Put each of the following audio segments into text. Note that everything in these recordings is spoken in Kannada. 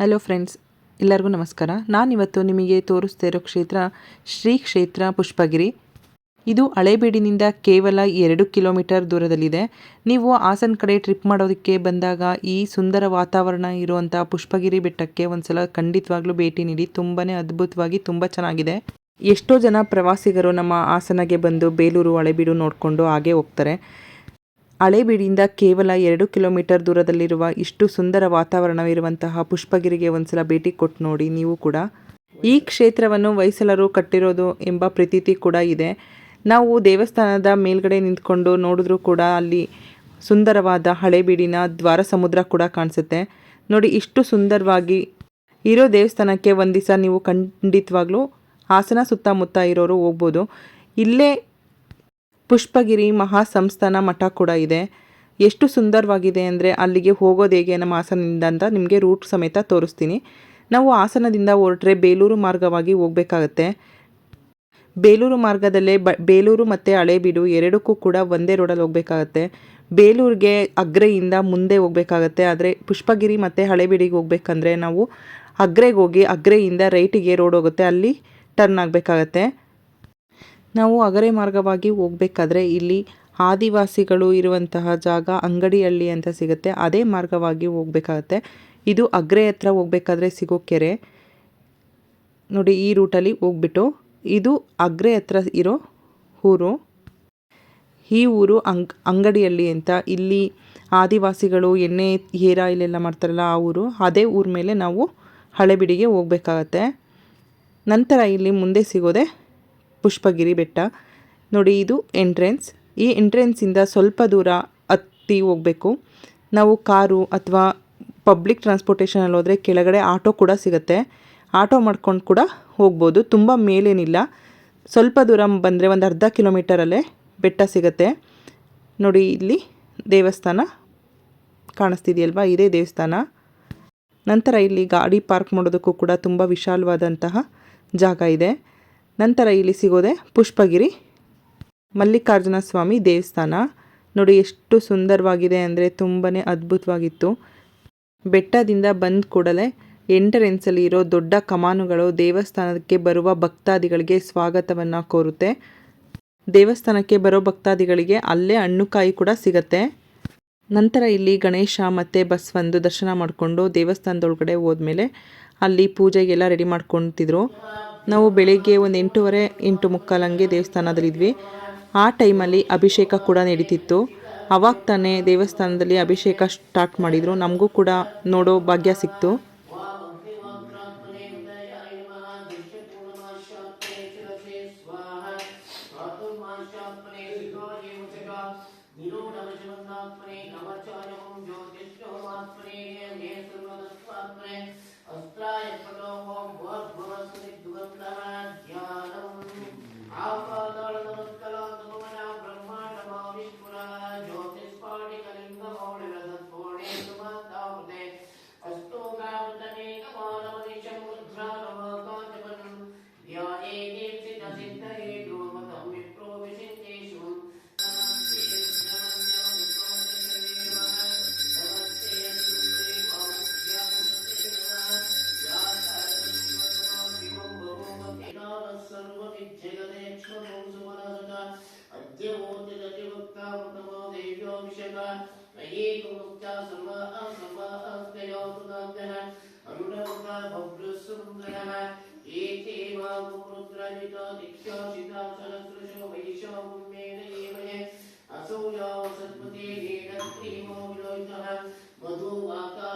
ಹಲೋ ಫ್ರೆಂಡ್ಸ್ ಎಲ್ಲರಿಗೂ ನಮಸ್ಕಾರ. ನಾನಿವತ್ತು ನಿಮಗೆ ತೋರಿಸ್ತಾ ಇರೋ ಕ್ಷೇತ್ರ ಶ್ರೀ ಕ್ಷೇತ್ರ ಪುಷ್ಪಗಿರಿ. ಇದು ಹಳೇಬೀಡಿನಿಂದ ಕೇವಲ ಎರಡು ಕಿಲೋಮೀಟರ್ ದೂರದಲ್ಲಿದೆ. ನೀವು ಹಾಸನ ಕಡೆ ಟ್ರಿಪ್ ಮಾಡೋದಕ್ಕೆ ಬಂದಾಗ ಈ ಸುಂದರ ವಾತಾವರಣ ಇರುವಂಥ ಪುಷ್ಪಗಿರಿ ಬೆಟ್ಟಕ್ಕೆ ಒಂದ್ಸಲ ಖಂಡಿತವಾಗ್ಲೂ ಭೇಟಿ ನೀಡಿ. ತುಂಬಾ ಅದ್ಭುತವಾಗಿ ತುಂಬ ಚೆನ್ನಾಗಿದೆ. ಎಷ್ಟೋ ಜನ ಪ್ರವಾಸಿಗರು ನಮ್ಮ ಹಾಸನಗೆ ಬಂದು ಬೇಲೂರು, ಹಳೆಬೀಡು ನೋಡಿಕೊಂಡು ಹಾಗೆ ಹೋಗ್ತಾರೆ. ಹಳೇಬೀಡಿಯಿಂದ ಕೇವಲ ಎರಡು ಕಿಲೋಮೀಟರ್ ದೂರದಲ್ಲಿರುವ ಇಷ್ಟು ಸುಂದರ ವಾತಾವರಣವಿರುವಂತಹ ಪುಷ್ಪಗಿರಿಗೆ ಒಂದ್ಸಲ ಭೇಟಿ ಕೊಟ್ಟು ನೋಡಿ ನೀವು ಕೂಡ. ಈ ಕ್ಷೇತ್ರವನ್ನು ಹೊಯ್ಸಳರು ಕಟ್ಟಿರೋದು ಎಂಬ ಪ್ರತೀತಿ ಕೂಡ ಇದೆ. ನಾವು ದೇವಸ್ಥಾನದ ಮೇಲ್ಗಡೆ ನಿಂತ್ಕೊಂಡು ನೋಡಿದ್ರೂ ಕೂಡ ಅಲ್ಲಿ ಸುಂದರವಾದ ಹಳೇಬೀಡಿನ ದ್ವಾರ ಸಮುದ್ರ ಕೂಡ ಕಾಣಿಸುತ್ತೆ. ನೋಡಿ, ಇಷ್ಟು ಸುಂದರವಾಗಿ ಇರೋ ದೇವಸ್ಥಾನಕ್ಕೆ ಒಂದು ದಿವಸ ನೀವು ಖಂಡಿತವಾಗ್ಲೂ ಹಾಸನ ಸುತ್ತಮುತ್ತ ಇರೋರು ಹೋಗ್ಬೋದು. ಇಲ್ಲೇ ಪುಷ್ಪಗಿರಿ ಮಹಾ ಸಂಸ್ಥಾನ ಮಠ ಕೂಡ ಇದೆ. ಎಷ್ಟು ಸುಂದರವಾಗಿದೆ ಅಂದರೆ ಅಲ್ಲಿಗೆ ಹೋಗೋದು ಹೇಗೆ ನಮ್ಮ ಹಾಸನದಿಂದ ಅಂತ ನಿಮಗೆ ರೂಟ್ ಸಮೇತ ತೋರಿಸ್ತೀನಿ. ನಾವು ಹಾಸನದಿಂದ ಹೊರಟ್ರೆ ಬೇಲೂರು ಮಾರ್ಗವಾಗಿ ಹೋಗಬೇಕಾಗತ್ತೆ. ಬೇಲೂರು ಮಾರ್ಗದಲ್ಲೇ ಬ, ಬೇಲೂರು ಮತ್ತು ಹಳೇಬೀಡು ಎರಡಕ್ಕೂ ಕೂಡ ಒಂದೇ ರೋಡಲ್ಲಿ ಹೋಗಬೇಕಾಗತ್ತೆ. ಬೇಲೂರಿಗೆ ಅಗ್ರೆಯಿಂದ ಮುಂದೆ ಹೋಗಬೇಕಾಗತ್ತೆ. ಆದರೆ ಪುಷ್ಪಗಿರಿ ಮತ್ತು ಹಳೇಬೀಡಿಗೆ ಹೋಗ್ಬೇಕಂದ್ರೆ ನಾವು ಅಗ್ರೆಗೆ ಹೋಗಿ ಅಗ್ರೆಯಿಂದ ರೈಟಿಗೆ ರೋಡ್ ಹೋಗುತ್ತೆ. ಅಲ್ಲಿ ಟರ್ನ್ ಆಗಬೇಕಾಗತ್ತೆ. ನಾವು ಅಗರೆ ಮಾರ್ಗವಾಗಿ ಹೋಗಬೇಕಾದ್ರೆ ಇಲ್ಲಿ ಆದಿವಾಸಿಗಳು ಇರುವಂತಹ ಜಾಗ ಅಂಗಡಿಹಳ್ಳಿ ಅಂತ ಸಿಗುತ್ತೆ. ಅದೇ ಮಾರ್ಗವಾಗಿ ಹೋಗಬೇಕಾಗತ್ತೆ. ಇದು ಅಗ್ರೆ ಹತ್ರ ಹೋಗಬೇಕಾದ್ರೆ ಸಿಗೋ ಕೆರೆ. ನೋಡಿ, ಈ ರೂಟಲ್ಲಿ ಹೋಗ್ಬಿಟ್ಟು ಇದು ಅಗ್ರೆ ಹತ್ರ ಇರೋ ಊರು. ಈ ಊರು ಅಂಗ್, ಅಂಗಡಿಹಳ್ಳಿ ಅಂತ. ಇಲ್ಲಿ ಆದಿವಾಸಿಗಳು ಎಣ್ಣೆ, ಹೇರ ಇಲ್ಲೆಲ್ಲ ಮಾಡ್ತಾರಲ್ಲ ಆ ಊರು. ಅದೇ ಊರ ಮೇಲೆ ನಾವು ಹಳೆಬಿಡಿಗೆ ಹೋಗಬೇಕಾಗತ್ತೆ. ನಂತರ ಇಲ್ಲಿ ಮುಂದೆ ಸಿಗೋದೆ ಪುಷ್ಪಗಿರಿ ಬೆಟ್ಟ. ನೋಡಿ, ಇದು ಎಂಟ್ರೆನ್ಸ್ ಈ ಎಂಟ್ರೆನ್ಸಿಂದ ಸ್ವಲ್ಪ ದೂರ ಹತ್ತಿ ಹೋಗಬೇಕು. ನಾವು ಕಾರು ಅಥವಾ ಪಬ್ಲಿಕ್ ಟ್ರಾನ್ಸ್ಪೋರ್ಟೇಷನಲ್ಲಿ ಹೋದರೆ ಕೆಳಗಡೆ ಆಟೋ ಕೂಡ ಸಿಗುತ್ತೆ. ಆಟೋ ಮಾಡ್ಕೊಂಡು ಕೂಡ ಹೋಗ್ಬೋದು. ತುಂಬ ಮೇಲೇನಿಲ್ಲ. ಸ್ವಲ್ಪ ದೂರ ಬಂದರೆ ಒಂದು ಅರ್ಧ ಕಿಲೋಮೀಟರಲ್ಲೇ ಬೆಟ್ಟ ಸಿಗುತ್ತೆ. ನೋಡಿ, ಇಲ್ಲಿ ದೇವಸ್ಥಾನ ಕಾಣಿಸ್ತಿದೆಯಲ್ವಾ? ಇದೇ ದೇವಸ್ಥಾನ. ನಂತರ ಇಲ್ಲಿ ಗಾಡಿ ಪಾರ್ಕ್ ಮಾಡೋದಕ್ಕೂ ಕೂಡ ತುಂಬ ವಿಶಾಲವಾದಂತಹ ಜಾಗ ಇದೆ. ನಂತರ ಇಲ್ಲಿ ಸಿಗೋದೆ ಪುಷ್ಪಗಿರಿ. ಮಲ್ಲಿಕಾರ್ಜುನ ಸ್ವಾಮಿ ದೇವಸ್ಥಾನ. ನೋಡಿ ಎಷ್ಟು ಸುಂದರವಾಗಿದೆ ಅಂದರೆ ತುಂಬಾ ಅದ್ಭುತವಾಗಿತ್ತು. ಬೆಟ್ಟದಿಂದ ಬಂದ ಕೂಡಲೇ ಎಂಟರೆನ್ಸಲ್ಲಿ ಇರೋ ದೊಡ್ಡ ಕಮಾನುಗಳು ದೇವಸ್ಥಾನಕ್ಕೆ ಬರುವ ಭಕ್ತಾದಿಗಳಿಗೆ ಸ್ವಾಗತವನ್ನು ಕೋರುತ್ತೆ. ದೇವಸ್ಥಾನಕ್ಕೆ ಬರೋ ಭಕ್ತಾದಿಗಳಿಗೆ ಅಲ್ಲೇ ಹಣ್ಣುಕಾಯಿ ಕೂಡ ಸಿಗತ್ತೆ. ನಂತರ ಇಲ್ಲಿ ಗಣೇಶ ಮತ್ತು ಬಸ್ವಂದು ದರ್ಶನ ಮಾಡಿಕೊಂಡು ದೇವಸ್ಥಾನದೊಳಗಡೆ ಹೋದ್ಮೇಲೆ ಅಲ್ಲಿ ಪೂಜೆಗೆಲ್ಲ ರೆಡಿ ಮಾಡ್ಕೊತಿದ್ರು. ನಾವು ಬೆಳಿಗ್ಗೆ ಒಂದು ಎಂಟೂವರೆ, ಎಂಟು ಮುಕ್ಕಾಲಂಗೆ ದೇವಸ್ಥಾನದಲ್ಲಿದ್ವಿ. ಆ ಟೈಮಲ್ಲಿ ಅಭಿಷೇಕ ಕೂಡ ನಡೀತಿತ್ತು. ಅವಾಗ ತಾನೇ ದೇವಸ್ಥಾನದಲ್ಲಿ ಅಭಿಷೇಕ ಸ್ಟಾರ್ಟ್ ಮಾಡಿದರು. ನಮಗೂ ಕೂಡ ನೋಡೋ ಭಾಗ್ಯ ಸಿಕ್ತು. अत्राय प्रणवं वद्वसुनि दुर्गन्धना ज्ञानम् आपा azma azma az de yoldan döner. Anuranga babrısım döner. İti ma bukrudra nita dikşa şita sarasrışo vayişa ummene yemene. Asauya satpati dinat krimo viloytaha. Madhu vaka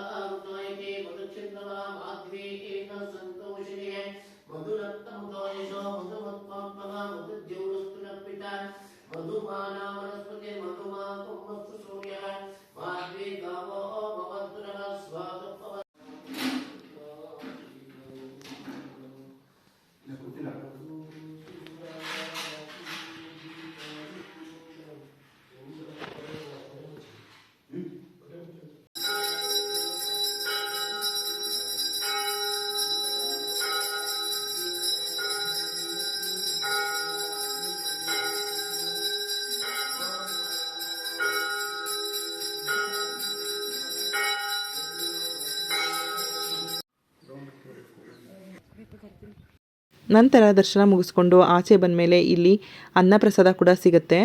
ನಂತರ ದರ್ಶನ ಮುಗಿಸ್ಕೊಂಡು ಆಚೆ ಬಂದಮೇಲೆ ಇಲ್ಲಿ ಅನ್ನಪ್ರಸಾದ ಕೂಡ ಸಿಗುತ್ತೆ.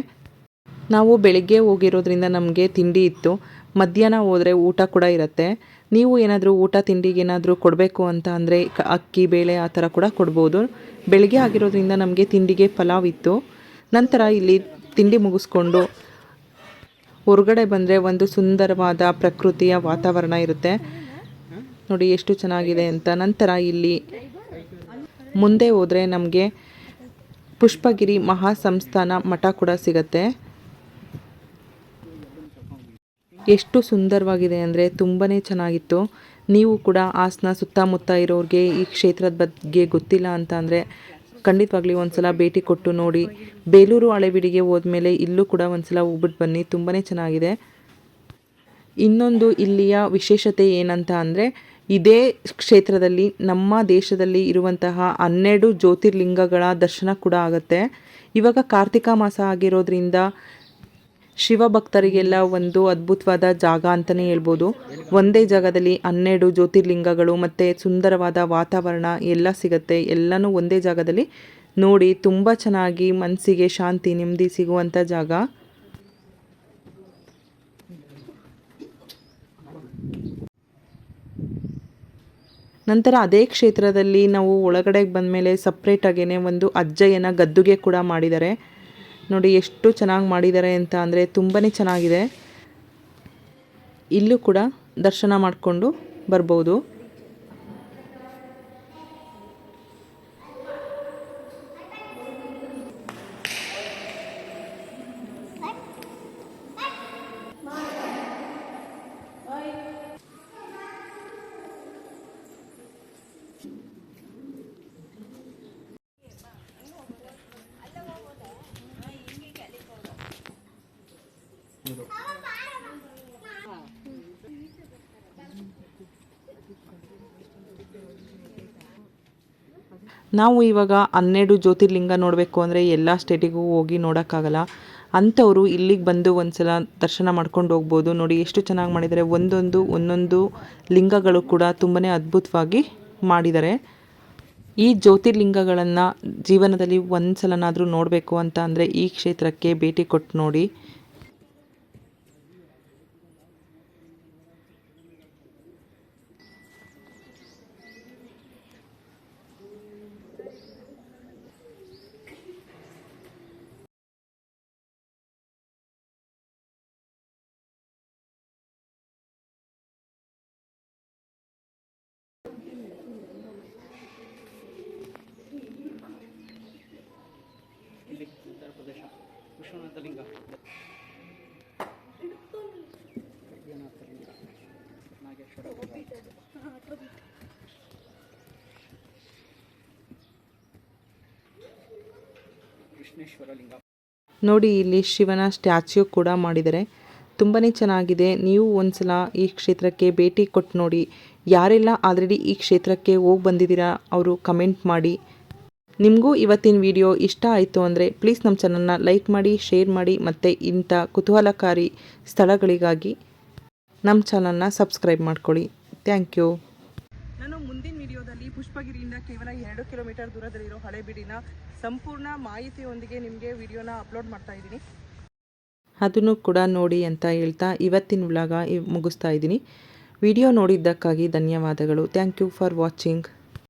ನಾವು ಬೆಳಿಗ್ಗೆ ಹೋಗಿರೋದ್ರಿಂದ ನಮಗೆ ತಿಂಡಿ ಇತ್ತು. ಮಧ್ಯಾಹ್ನ ಹೋದರೆ ಊಟ ಕೂಡ ಇರುತ್ತೆ. ನೀವು ಏನಾದರೂ ಊಟ ತಿಂಡಿಗೆ ಏನಾದರೂ ಕೊಡಬೇಕು ಅಂತ ಅಂದರೆ ಅಕ್ಕಿ, ಬೇಳೆ ಆ ಥರ ಕೂಡ ಕೊಡ್ಬೋದು. ಬೆಳಿಗ್ಗೆ ಆಗಿರೋದ್ರಿಂದ ನಮಗೆ ತಿಂಡಿಗೆ ಪಲಾವ್ ಇತ್ತು. ನಂತರ ಇಲ್ಲಿ ತಿಂಡಿ ಮುಗಿಸ್ಕೊಂಡು ಹೊರಗಡೆ ಬಂದರೆ ಒಂದು ಸುಂದರವಾದ ಪ್ರಕೃತಿಯ ವಾತಾವರಣ ಇರುತ್ತೆ. ನೋಡಿ ಎಷ್ಟು ಚೆನ್ನಾಗಿದೆ ಅಂತ. ನಂತರ ಇಲ್ಲಿ ಮುಂದೆ ಹೋದರೆ ನಮಗೆ ಪುಷ್ಪಗಿರಿ ಮಹಾಸಂಸ್ಥಾನ ಮಠ ಕೂಡ ಸಿಗತ್ತೆ. ಎಷ್ಟು ಸುಂದರವಾಗಿದೆ ಅಂದರೆ ತುಂಬಾ ಚೆನ್ನಾಗಿತ್ತು. ನೀವು ಕೂಡ ಹಾಸನ ಸುತ್ತಮುತ್ತ ಇರೋರಿಗೆ ಈ ಕ್ಷೇತ್ರದ ಬಗ್ಗೆ ಗೊತ್ತಿಲ್ಲ ಅಂತ ಅಂದರೆ ಖಂಡಿತವಾಗ್ಲಿ ಒಂದ್ಸಲ ಭೇಟಿ ಕೊಟ್ಟು ನೋಡಿ. ಬೇಲೂರು ಹಳೆಬೀಡಿಗೆ ಹೋದ್ಮೇಲೆ ಇಲ್ಲೂ ಕೂಡ ಒಂದ್ಸಲ ಹೋಗ್ಬಿಟ್ಟು ಬನ್ನಿ ತುಂಬಾ ಚೆನ್ನಾಗಿದೆ. ಇನ್ನೊಂದು ಇಲ್ಲಿಯ ವಿಶೇಷತೆ ಏನಂತ ಅಂದರೆ ಇದೇ ಕ್ಷೇತ್ರದಲ್ಲಿ ನಮ್ಮ ದೇಶದಲ್ಲಿ ಇರುವಂತಹ ಹನ್ನೆರಡು ಜ್ಯೋತಿರ್ಲಿಂಗಗಳ ದರ್ಶನ ಕೂಡ ಆಗುತ್ತೆ. ಇವಾಗ ಕಾರ್ತಿಕ ಮಾಸ ಆಗಿರೋದ್ರಿಂದ ಶಿವಭಕ್ತರಿಗೆಲ್ಲ ಒಂದು ಅದ್ಭುತವಾದ ಜಾಗ ಅಂತಲೇ ಹೇಳ್ಬೋದು. ಒಂದೇ ಜಾಗದಲ್ಲಿ ಹನ್ನೆರಡು ಜ್ಯೋತಿರ್ಲಿಂಗಗಳು ಮತ್ತು ಸುಂದರವಾದ ವಾತಾವರಣ ಎಲ್ಲ ಸಿಗುತ್ತೆ. ಎಲ್ಲನೂ ಒಂದೇ ಜಾಗದಲ್ಲಿ ನೋಡಿ ತುಂಬ ಚೆನ್ನಾಗಿ ಮನಸ್ಸಿಗೆ ಶಾಂತಿ, ನೆಮ್ಮದಿ ಸಿಗುವಂಥ ಜಾಗ. ನಂತರ ಅದೇ ಕ್ಷೇತ್ರದಲ್ಲಿ ನಾವು ಒಳಗಡೆ ಬಂದಮೇಲೆ ಸಪ್ರೇಟಾಗೇ ಒಂದು ಅಜ್ಜಯ್ಯನ ಗದ್ದುಗೆ ಕೂಡ ಮಾಡಿದ್ದಾರೆ. ನೋಡಿ ಎಷ್ಟು ಚೆನ್ನಾಗಿ ಮಾಡಿದ್ದಾರೆ ಅಂತ ಅಂದರೆ ತುಂಬಾ ಚೆನ್ನಾಗಿದೆ. ಇಲ್ಲೂ ಕೂಡ ದರ್ಶನ ಮಾಡಿಕೊಂಡು ಬರ್ಬೋದು. ನಾವು ಇವಾಗ ಹನ್ನೆರಡು ಜ್ಯೋತಿರ್ಲಿಂಗ ನೋಡಬೇಕು ಅಂದರೆ ಎಲ್ಲ ಸ್ಟೇಟಿಗೂ ಹೋಗಿ ನೋಡೋಕ್ಕಾಗಲ್ಲ. ಅಂಥವರು ಇಲ್ಲಿಗೆ ಬಂದು ಒಂದ್ಸಲ ದರ್ಶನ ಮಾಡ್ಕೊಂಡು ಹೋಗ್ಬೋದು. ನೋಡಿ ಎಷ್ಟು ಚೆನ್ನಾಗಿ ಮಾಡಿದ್ದಾರೆ ಒಂದೊಂದು ಒಂದೊಂದು ಲಿಂಗಗಳು ಕೂಡ ತುಂಬಾ ಅದ್ಭುತವಾಗಿ ಮಾಡಿದ್ದಾರೆ ಈ ಜ್ಯೋತಿರ್ಲಿಂಗಗಳನ್ನು ಜೀವನದಲ್ಲಿ ಒಂದು ಸಲನಾದರೂ ನೋಡಬೇಕು ಅಂತ ಅಂದರೆ ಈ ಕ್ಷೇತ್ರಕ್ಕೆ ಭೇಟಿ ಕೊಟ್ಟು ನೋಡಿ. ಕೃಷ್ಣೇಶ್ವರ ಲಿಂಗ ನೋಡಿ, ಇಲ್ಲಿ ಶಿವನ ಸ್ಟ್ಯಾಚ್ಯೂ ಕೂಡ ಮಾಡಿದ್ದಾರೆ. ತುಂಬಾ ಚೆನ್ನಾಗಿದೆ. ನೀವು ಒಂದ್ಸಲ ಈ ಕ್ಷೇತ್ರಕ್ಕೆ ಭೇಟಿ ಕೊಟ್ಟು ನೋಡಿ. ಯಾರೆಲ್ಲ ಆಲ್ರೆಡಿ ಈ ಕ್ಷೇತ್ರಕ್ಕೆ ಹೋಗಿ ಬಂದಿದ್ದೀರಾ, ಅವರು ಕಮೆಂಟ್ ಮಾಡಿ. ನಿಮಗೂ ಇವತ್ತಿನ ವಿಡಿಯೋ ಇಷ್ಟ ಆಯಿತು ಅಂದರೆ ಪ್ಲೀಸ್ ನಮ್ಮ ಚಾನಲ್ನ ಲೈಕ್ ಮಾಡಿ ಶೇರ್ ಮಾಡಿ, ಮತ್ತು ಇಂಥ ಕುತೂಹಲಕಾರಿ ಸ್ಥಳಗಳಿಗಾಗಿ ನಮ್ಮ ಚಾನಲ್ನ ಸಬ್ಸ್ಕ್ರೈಬ್ ಮಾಡ್ಕೊಳ್ಳಿ. ಥ್ಯಾಂಕ್ ಯು ಪುಷ್ಪಗಿರಿಯಿಂದ ಕೇವಲ ಎರಡು ಕಿಲೋಮೀಟರ್ ದೂರದಲ್ಲಿರೋ ಹಳೆಬೀಡಿನ ಸಂಪೂರ್ಣ ಮಾಹಿತಿಯೊಂದಿಗೆ ನಿಮಗೆ ವಿಡಿಯೋನ ಅಪ್ಲೋಡ್ ಮಾಡ್ತಾ ಇದ್ದೀನಿ. ಅದನ್ನು ಕೂಡ ನೋಡಿ ಅಂತ ಹೇಳ್ತಾ ಇವತ್ತಿನ ವ್ಲಾಗ ಮುಗಿಸ್ತಾ ಇದ್ದೀನಿ. ವಿಡಿಯೋ ನೋಡಿದ್ದಕ್ಕಾಗಿ ಧನ್ಯವಾದಗಳು. Thank you for watching.